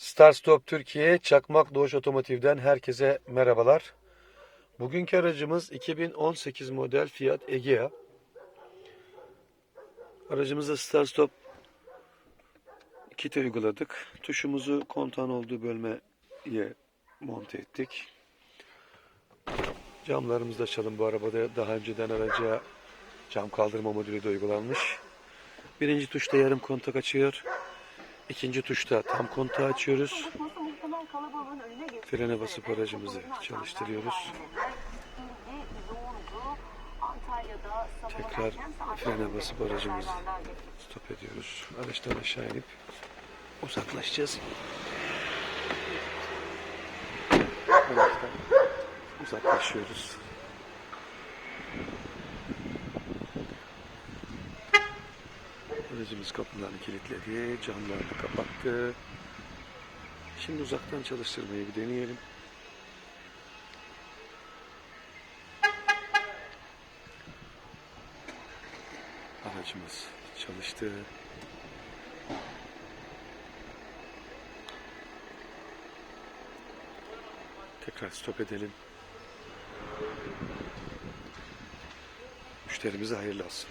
Star Stop Türkiye Çakmak Doğuş Otomotiv'den herkese merhabalar. Bugünkü aracımız 2018 model Fiat Egea. Aracımıza Star Stop kit uyguladık. Tuşumuzu kontağın olduğu bölmeye monte ettik. Camlarımızı da açalım. Bu arabada daha önceden araca cam kaldırma modülü de uygulanmış. Birinci tuşta yarım kontak açıyor. İkinci tuşta tam kontağı açıyoruz. Frene basıp aracımızı çalıştırıyoruz. Tekrar frene basıp aracımızı stop ediyoruz. Araçtan aşağı inip uzaklaşacağız. Araçtan uzaklaşıyoruz. Aracımız kapılarını kilitledi, camlarını kapattı. Şimdi uzaktan çalıştırmayı bir deneyelim. Aracımız çalıştı. Tekrar stop edelim. Müşterimize hayırlı olsun.